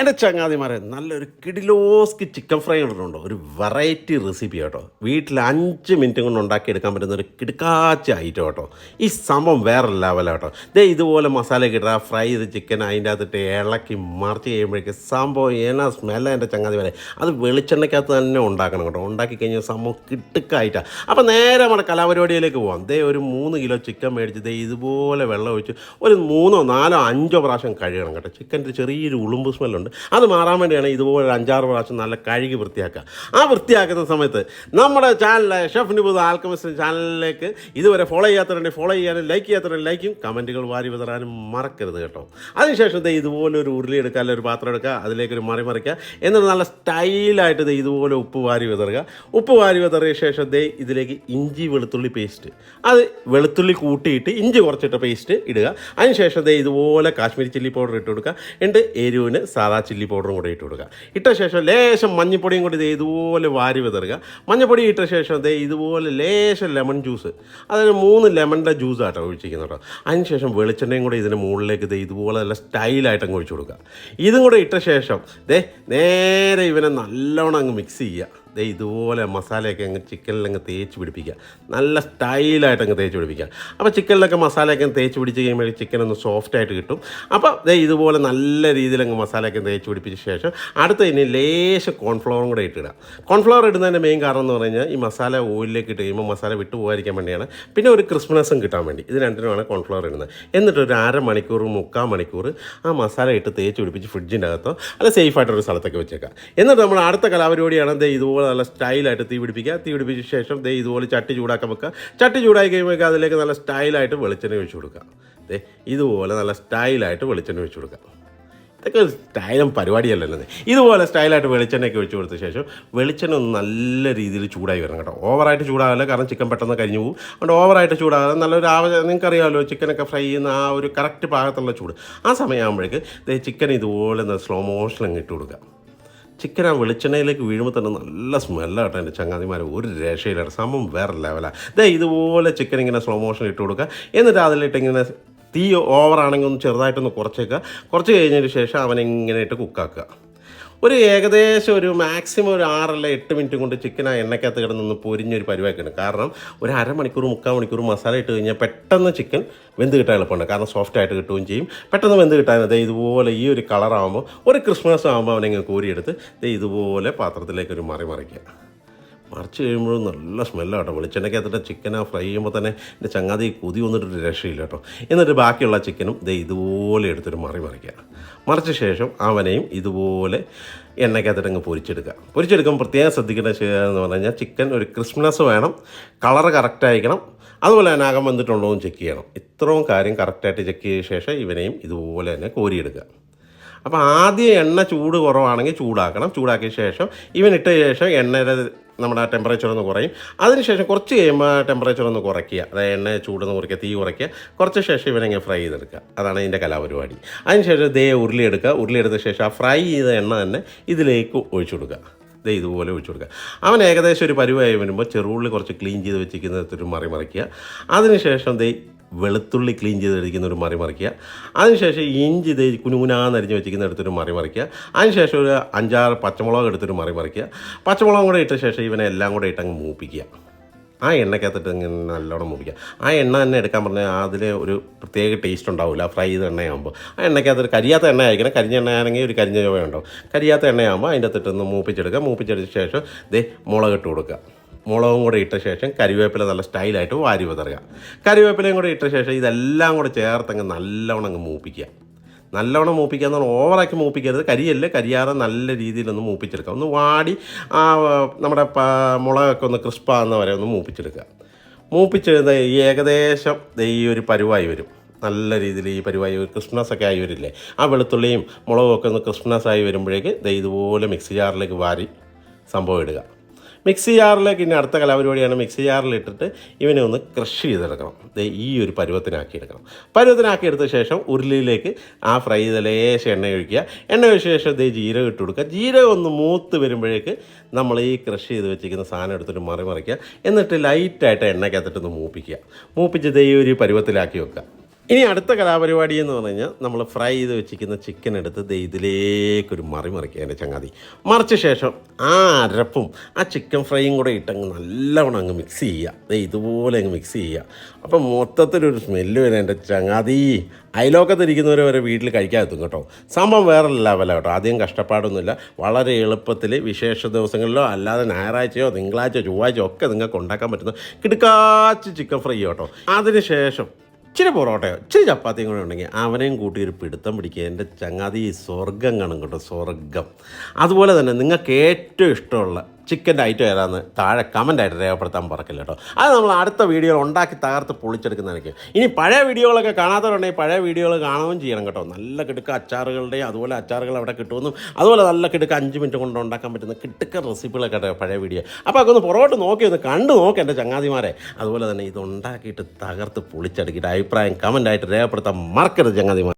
എന്റെ ചങ്ങാതിമാരെ നല്ലൊരു കിഡിലോസ്കി chicken fry കണ്ടിട്ടുണ്ടോ ഒരു വെറൈറ്റി റെസിപ്പി കേട്ടോ. വീട്ടിൽ അഞ്ച് മിനിറ്റ് കൊണ്ട് ഉണ്ടാക്കിയെടുക്കാൻ പറ്റുന്ന ഒരു കിടുക്കാച്ച ഐറ്റം കേട്ടോ. ഈ സംഭവം വേറെ ലെവലാണ് കേട്ടോ. ദേ ഇതുപോലെ മസാല കിട്ടുക ഫ്രൈ ചെയ്ത് ചിക്കൻ അതിന്റെ അകത്തിട്ട് ഇളക്കി മറിച്ച് കഴിയുമ്പോഴേക്ക് സംഭവം ഏനാ സ്മെല്ല എന്റെ ചങ്ങാതിമാരെ. അത് വെളിച്ചെണ്ണയ്ക്കകത്ത് തന്നെ ഉണ്ടാക്കണം കേട്ടോ. ഉണ്ടാക്കി കഴിഞ്ഞാൽ സംഭവം കിട്ടുക്കായിട്ടാണ് അപ്പോൾ നേരെ നമ്മുടെ കലാപരിപാടിയിലേക്ക് പോകാം ദേ ഒരു മൂന്ന് കിലോ ചിക്കൻ മേടിച്ച് ദേ ഇതുപോലെ വെള്ളം ഒഴിച്ച് ഒരു മൂന്നോ നാലോ അഞ്ചോ പ്രാവശ്യം കഴുകണം കേട്ടോ. ചിക്കന്റെ ചെറിയൊരു ഉളുമ്പ് സ്മെല്ലുണ്ട് അത് മാറാൻ വേണ്ടിയാണ് ഇതുപോലെ അഞ്ചാറ് പ്രാവശ്യം നല്ല കഴുകി വൃത്തിയാക്കുക. ആ വൃത്തിയാക്കുന്ന സമയത്ത് നമ്മുടെ ചാനലിലെ ഷെഫ് നിബുദ് ആൽക്കമിസ്റ്റ് ചാനലിലേക്ക് ഇതുവരെ ഫോളോ ചെയ്യാത്തവരുണ്ടെങ്കിൽ ഫോളോ ചെയ്യാനും ലൈക്ക് ചെയ്യാത്തവരുണ്ടെങ്കിൽ ലൈക്കും കമന്റുകൾ വാരി വിതറാനും മറക്കരുത് കേട്ടോ. അതിനുശേഷം ഇത് ഇതുപോലെ ഒരു ഉരുളി എടുക്കുക അല്ലെങ്കിൽ ഒരു പാത്രം എടുക്കുക അതിലേക്കൊരു മറി മറിക്കുക എന്നിട്ട് നല്ല സ്റ്റൈലായിട്ട് ഇത് ഇതുപോലെ ഉപ്പ് വാരി വിതറുക. ഉപ്പ് വാരി വിതറിയ ശേഷം ദേ ഇതിലേക്ക് ഇഞ്ചി വെളുത്തുള്ളി പേസ്റ്റ് അത് വെളുത്തുള്ളി കൂട്ടിയിട്ട് ഇഞ്ചി കുറച്ചിട്ട് പേസ്റ്റ് ഇടുക. അതിനുശേഷം ദേ ഇതുപോലെ കാശ്മീരി ചില്ലി പൗഡർ ഇട്ട് കൊടുക്കുക. എന്നിട്ട് എരിവിന് സാധാ ചില്ലി പൗഡറും കൂടെ ഇട്ട് കൊടുക്കുക. ഇട്ട ശേഷം ലേശം മഞ്ഞപ്പൊടിയും കൂടി ദേ ഇതുപോലെ വാരി വിതറുക. മഞ്ഞപ്പൊടി ഇട്ട ശേഷം ദേ ഇതുപോലെ ലേശം ലെമൺ ജ്യൂസ്. അതായത് മൂന്ന് ലെമണിന്റെ ജ്യൂസ് ആട്ടോ ഒഴിച്ചിരിക്കുന്നത് കേട്ടോ. അതിനുശേഷം വെളിച്ചെണ്ണയും കൂടെ ഇതിന് മുകളിലേക്ക് ദേ ഇതുപോലെ നല്ല സ്റ്റൈലായിട്ട് അങ്ങ് ഒഴിച്ചു കൊടുക്കുക. ഇതും കൂടെ ഇട്ട ശേഷം ദേ നേരെ ഇവനെ നല്ലോണം അങ്ങ് മിക്സ് ചെയ്യുക. ദേ ഇതുപോലെ മസാലയൊക്കെ അങ്ങ് ചിക്കനിലങ്ങ് തേച്ച് പിടിപ്പിക്കുക. നല്ല സ്റ്റൈലായിട്ട് അങ്ങ് തേച്ച് പിടിപ്പിക്കുക. അപ്പോൾ ചിക്കനിലൊക്കെ മസാലയൊക്കെ തേച്ച് പിടിച്ച് കഴിയുമ്പോൾ ചിക്കൻ ഒന്ന് സോഫ്റ്റ് ആയിട്ട് കിട്ടും. അപ്പോൾ ദേ ഇതുപോലെ നല്ല രീതിയിൽ അങ്ങ് മസാലയൊക്കെ തേച്ച് പിടിപ്പിച്ച ശേഷം അടുത്ത ഇനി ലേശം കോൺഫ്ലവറും കൂടെ ഇട്ടിടുക. കോൺഫ്ലവർ ഇടുന്നതിന്റെ മെയിൻ കാരണം എന്ന് പറഞ്ഞു കഴിഞ്ഞാൽ ഈ മസാല ഓയിലിലേക്ക് ഇട്ട് കഴിയുമ്പോൾ മസാല വിട്ടു പോകാതിരിക്കാൻ വേണ്ടിയാണ്. പിന്നെ ഒരു ക്രിസ്മസും കിട്ടാൻ വേണ്ടി. ഇത് രണ്ടിനുമാണ് കോൺഫ്ലവർ ഇടുന്നത്. എന്നിട്ട് ഒരു അരമണിക്കൂർ മുക്കാൽ മണിക്കൂർ ആ മസാല ഇട്ട് തേച്ച് പിടിപ്പിച്ച് ഫ്രിഡ്ജിന്റെ അകത്തോ അല്ല സേഫായിട്ടൊരു സ്ഥലത്തൊക്കെ വെച്ചേക്കാം എന്നിട്ട് നമ്മൾ അടുത്ത കലാപരിപാടിയാണ് ഇതുപോലെ നല്ല സ്റ്റൈലായിട്ട് തീ പിടിപ്പിക്കുക. തീ പിടിപ്പിച്ച ശേഷം ദേ ഇതുപോലെ ചട്ടി ചൂടാക്കാൻ വെക്കുക. ചട്ടി ചൂടായി കഴിയുമ്പോൾ അതിലേക്ക് നല്ല സ്റ്റൈലായിട്ട് വെളിച്ചെണ്ണ ഒഴിച്ചു കൊടുക്കുക. ദേ ഇതുപോലെ നല്ല സ്റ്റൈലായിട്ട് വെളിച്ചെണ്ണ ഒഴിച്ചു കൊടുക്കുക. ഇതൊക്കെ ഒരു സ്റ്റൈലും പരിപാടിയല്ലല്ലോ ഇതുപോലെ സ്റ്റൈലായിട്ട് വെളിച്ചെണ്ണയൊക്കെ ഒഴിച്ച് കൊടുത്ത ശേഷം വെളിച്ചെണ്ണ ഒന്ന് നല്ല രീതിയിൽ ചൂടായി വരണം കേട്ടോ. ഓവറായിട്ട് ചൂടാകില്ല കാരണം ചിക്കൻ പെട്ടെന്ന് കരിഞ്ഞു പോകും. അതുകൊണ്ട് ഓവറായിട്ട് ചൂടാകാതെ നല്ലൊരു ആവ നിങ്ങൾക്കറിയാമല്ലോ ചിക്കനൊക്കെ ഫ്രൈ ചെയ്യുന്ന ആ ഒരു കറക്റ്റ് പാകത്തുള്ള ചൂട്. ആ സമയമാകുമ്പോഴേക്ക് ചിക്കൻ ഇതുപോലെ സ്ലോ മോഷൻ അങ്ങ് ഇട്ട് കൊടുക്കുക. ചിക്കൻ ആ വെളിച്ചെണ്ണയിലേക്ക് വീഴുമ്പോൾ തന്നെ നല്ല സ്മെല്ലാട്ടോ എന്റെ ചങ്ങാതിമാർ ഒരു രക്ഷയിലാണ് സംഭവം വേറെ ലെവലാണ് ദേ ഇതുപോലെ ചിക്കൻ ഇങ്ങനെ സ്ലോ മോഷൻ ഇട്ട് കൊടുക്കുക. എന്നിട്ട് അതിലിട്ട് ഇങ്ങനെ തീ ഓവറാണെങ്കിൽ ഒന്ന് ചെറുതായിട്ടൊന്ന് കുറച്ചേക്കുക. കുറച്ച് കഴിഞ്ഞതിന് ശേഷം അവനിങ്ങനെ ഇട്ട് കുക്കാക്കുക ഒരു ഏകദേശം ഒരു മാക്സിമം ഒരു ആറല്ല എട്ട് മിനിറ്റ് കൊണ്ട് ചിക്കൻ ആ എണ്ണയ്ക്കകത്ത് കിടന്നൊന്ന് പൊരിഞ്ഞൊരു പരിവാക്കിയാണ് കാരണം ഒരു അരമണിക്കൂർ മുക്കാൽ മണിക്കൂർ മസാല ഇട്ട് കഴിഞ്ഞാൽ പെട്ടെന്ന് ചിക്കൻ വെന്ത് കിട്ടാൻ എളുപ്പമുണ്ട്. കാരണം സോഫ്റ്റ് ആയിട്ട് കിട്ടുകയും ചെയ്യും. പെട്ടെന്ന് വെന്ത് കിട്ടാൻ അതേ ഇതുപോലെ ഈ ഒരു കളറാകുമ്പോൾ ഒരു ക്രിസ്മസ് ആകുമ്പോൾ അവനെങ്ങനെ കോരിയെടുത്ത് ഇതുപോലെ പാത്രത്തിലേക്ക് ഒരു മറി മറിക്കുക. മറിച്ച് കഴിയുമ്പോഴും നല്ല സ്മെല്ലാണ് കേട്ടോ. വെളിച്ചെണ്ണയ്ക്കകത്തിട്ട് ചിക്കൻ ആ ഫ്രൈ ചെയ്യുമ്പോൾ തന്നെ എന്റെ ചങ്ങാതി കുതി വന്നിട്ടൊരു രക്ഷയില്ല കേട്ടോ. എന്നിട്ട് ബാക്കിയുള്ള ചിക്കനും ദേ ഇതുപോലെ എടുത്തൊരു മറി മറിക്കുക. മറിച്ച ശേഷം അവനെയും ഇതുപോലെ എണ്ണയ്ക്കകത്തിട്ട് അങ്ങ് പൊരിച്ചെടുക്കുക. പൊരിച്ചെടുക്കുമ്പോൾ പ്രത്യേകം ശ്രദ്ധിക്കേണ്ട എന്ന് പറഞ്ഞു കഴിഞ്ഞാൽ ചിക്കൻ ഒരു ക്രിസ്മസ് വേണം. കളർ കറക്റ്റ് ആയിരിക്കണം. അതുപോലെ തന്നെ അകം വന്നിട്ടുണ്ടോ എന്ന് ചെക്ക് ചെയ്യണം. ഇത്രയും കാര്യം കറക്റ്റായിട്ട് ചെക്ക് ചെയ്ത ശേഷം ഇവനെയും ഇതുപോലെ തന്നെ കോരിയെടുക്കുക. അപ്പോൾ ആദ്യം എണ്ണ ചൂട് കുറവാണെങ്കിൽ ചൂടാക്കണം. ചൂടാക്കിയ ശേഷം ഇവനിട്ട ശേഷം എണ്ണയുടെ നമ്മുടെ ആ ടെമ്പറേച്ചർ ഒന്ന് കുറയും. അതിനുശേഷം കുറച്ച് കഴിയുമ്പോൾ ടെമ്പറേച്ചർ ഒന്ന് കുറയ്ക്കുക. അതായത് എണ്ണ ചൂടൊന്ന് കുറയ്ക്കുക തീ കുറയ്ക്കുക. കുറച്ച് ശേഷം ഇവനെങ്ങനെ ഫ്രൈ ചെയ്തെടുക്കുക. അതാണ് ഇതിന്റെ കലാപരിപാടി. അതിനുശേഷം ദേ ഉരുളി എടുക്കുക. ഉരുളി എടുത്ത ശേഷം ആ ഫ്രൈ ചെയ്ത എണ്ണ തന്നെ ഇതിലേക്ക് ഒഴിച്ചു കൊടുക്കുക. ദേ ഇതുപോലെ ഒഴിച്ചു കൊടുക്കുക. അവൻ ഏകദേശം ഒരു പരുവായി വരുമ്പോൾ ചെറുള്ളി കുറച്ച് ക്ലീൻ ചെയ്ത് വെച്ചിരിക്കുന്നത് ഒരു മറി മറിക്കുക. അതിനുശേഷം ദേ വെളുത്തുള്ളി ക്ലീൻ ചെയ്തെടുക്കുന്ന ഒരു മറി മറിക്കുക. അതിനുശേഷം ഇഞ്ചി ദേ കുനുകുനാന്നരിഞ്ഞ് വെച്ചിരിക്കുന്ന എടുത്തൊരു മറി മറിക്കുക. അതിനുശേഷം ഒരു അഞ്ചാറ് പച്ചമുളക് എടുത്തൊരു മറി മറിക്കുക. പച്ചമുളകും കൂടെ ഇട്ട ശേഷം ഇവനെ എല്ലാം കൂടെ ഇട്ടങ്ങ് മൂപ്പിക്കുക. ആ എണ്ണയ്ക്കകത്തിട്ട് ഇങ്ങനെ നല്ലോണം മുറിക്കുക ആ എണ്ണ തന്നെ എടുക്കാൻ പറഞ്ഞാൽ അതിൽ ഒരു പ്രത്യേക ടേസ്റ്റ് ഉണ്ടാവില്ല ഫ്രൈ ചെയ്ത എണ്ണയാകുമ്പോൾ ആ എണ്ണയ്ക്കകത്ത് കരിയാത്ത എണ്ണ ആയിരിക്കണം. കരിഞ്ഞ എണ്ണ ആണെങ്കിൽ ഒരു കരിഞ്ഞ ചുവ ഉണ്ടാവും കരിയാത്ത എണ്ണയാകുമ്പോൾ അതിന്റെ അകത്തിട്ട് ഒന്ന് മൂപ്പിച്ചെടുക്കുക. മൂപ്പിച്ചെടുത്ത ശേഷം ദേ മുളകിട്ട് കൊടുക്കുക. മുളകും കൂടെ ഇട്ട ശേഷം കരിവേപ്പില നല്ല സ്റ്റൈലായിട്ട് വാരി വിതറുക. കരിവേപ്പിലയും കൂടെ ഇട്ട ശേഷം ഇതെല്ലാം കൂടെ ചേർത്തങ്ങ് നല്ലവണ്ണം അങ്ങ് മൂപ്പിക്കുക. നല്ലവണ്ണം മൂപ്പിക്കുക എന്ന് പറഞ്ഞാൽ ഓവറാക്കി മൂപ്പിക്കരുത്. കരിയല്ല? കരിയാതെ നല്ല രീതിയിലൊന്ന് മൂപ്പിച്ചെടുക്കുക. ഒന്ന് വാടി ആ നമ്മുടെ മുളകൊക്കെ ഒന്ന് ക്രിസ്പാകുന്ന വരെ ഒന്ന് മൂപ്പിച്ചെടുക്കുക. മൂപ്പിച്ച് ഈ ഏകദേശം ഈ ഒരു പരുവായി വരും. നല്ല രീതിയിൽ ഈ പരിപാടി ക്രിസ്മസ് ഒക്കെ ആയി വരില്ലേ? ആ വെളുത്തുള്ളിയും മുളകും ഒക്കെ ഒന്ന് ക്രിസ്മസ് ആയി വരുമ്പോഴേക്ക് ഇതുപോലെ മിക്സി ജാറിലേക്ക് വാരി സംഭവം ഇടുക. മിക്സി ജാറിലേക്ക് ഇനി അടുത്ത കലാപരിപാടിയാണ് മിക്സി ജാറിലിട്ടിട്ട് ഇവനെ ഒന്ന് ക്രഷ് ചെയ്തെടുക്കണം. ഈ ഒരു പരുവത്തിനാക്കി എടുക്കണം പരുവത്തിനാക്കി എടുത്ത ശേഷം ഉരുളിയിലേക്ക് ആ ഫ്രൈ ചെയ്ത ലേശം എണ്ണ ഒഴിക്കുക. എണ്ണ ഒഴിച്ച ശേഷം ദേ ജീരകം ഇട്ട് കൊടുക്കുക. ജീരകം ഒന്ന് മൂത്ത് വരുമ്പോഴേക്ക് നമ്മൾ ഈ ക്രഷ് ചെയ്ത് വെച്ചിരിക്കുന്ന സാധനം എടുത്തിട്ട് മറി മറിക്കുക എന്നിട്ട് ലൈറ്റായിട്ട് എണ്ണയ്ക്കകത്തിട്ട് ഒന്ന് മൂപ്പിക്കുക. മൂപ്പിച്ച് ദേ ഒരു പരുവത്തിലാക്കി വെക്കുക. ഇനി അടുത്ത കലാപരിപാടി എന്ന് പറഞ്ഞു കഴിഞ്ഞാൽ നമ്മൾ ഫ്രൈ ചെയ്ത് വെച്ചിരിക്കുന്ന ചിക്കൻ എടുത്ത് ദേ ഇതിലേക്കൊരു മറി മറിക്കുക എന്റെ ചങ്ങാതി. മറിച്ച ശേഷം ആ അരപ്പും ആ ചിക്കൻ ഫ്രൈയും കൂടെ ഇട്ടങ്ങ് നല്ലവണ്ണം അങ്ങ് മിക്സ് ചെയ്യുക. ദേ ഇതുപോലെ അങ്ങ് മിക്സ് ചെയ്യുക. അപ്പം മൊത്തത്തിലൊരു സ്മെല്ല് വരെ എന്റെ ചങ്ങാതി. അയലോക്കത്തിരിക്കുന്നവരെ വരെ വീട്ടിൽ കഴിക്കാതെത്തും കേട്ടോ. സംഭവം വേറെ ലെവലാണ് കേട്ടോ. ആദ്യം കഷ്ടപ്പാടൊന്നുമില്ല. വളരെ എളുപ്പത്തിൽ വിശേഷ ദിവസങ്ങളിലോ അല്ലാതെ ഞായറാഴ്ചയോ തിങ്കളാഴ്ചയോ ചൊവ്വാഴ്ചയോ ഒക്കെ നിങ്ങൾക്ക് ഉണ്ടാക്കാൻ പറ്റുന്ന കിടുക്കാച്ച് ചിക്കൻ ഫ്രൈ കേട്ടോ. അതിനുശേഷം ഇച്ചിരി പൊറോട്ടയോ ഇച്ചിരി ചപ്പാത്തിയും കൂടെ ഉണ്ടെങ്കിൽ അവനെയും കൂട്ടി ഒരു പിടുത്തം പിടിക്കുക. എന്റെ ചങ്ങാതി സ്വർഗം കാണും കേട്ടോ സ്വർഗം അതുപോലെ തന്നെ നിങ്ങൾക്ക് ഏറ്റവും ഇഷ്ടമുള്ള ചിക്കന്റെ ഐറ്റം ഏതാണെന്ന് താഴെ കമന്റായിട്ട് രേഖപ്പെടുത്താൻ പറക്കില്ല കേട്ടോ. അത് നമ്മൾ അടുത്ത വീഡിയോയിൽ ഉണ്ടാക്കി തകർത്ത് പൊളിച്ചെടുക്കുന്നതായിരിക്കും ഇനി പഴയ വീഡിയോകളൊക്കെ കാണാത്തവരുണ്ടെങ്കിൽ പഴയ വീഡിയോകൾ കാണുകയും ചെയ്യണം കേട്ടോ. നല്ല കിടുക്ക അച്ചാറുകളുടെയും അതുപോലെ അച്ചാറുകൾ അവിടെ കിട്ടുമെന്നും അതുപോലെ നല്ല കിടുക്ക അഞ്ച് മിനിറ്റ് കൊണ്ട് ഉണ്ടാക്കാൻ പറ്റുന്ന കിടുക്ക റെസിപ്പികളൊക്കെ കേട്ടോ പഴയ വീഡിയോ. അപ്പോൾ അതൊക്കെ ഒന്ന് പുറകോട്ട് നോക്കി ഒന്ന് കണ്ടു നോക്കി എന്റെ ചങ്ങാതിമാരെ. അതുപോലെ തന്നെ ഇത് ഉണ്ടാക്കിയിട്ട് തകർത്ത് പൊളിച്ചെടുക്കിയിട്ട് അഭിപ്രായം കമന്റായിട്ട് രേഖപ്പെടുത്താൻ മറക്കരുത് ചങ്ങാതിമാർ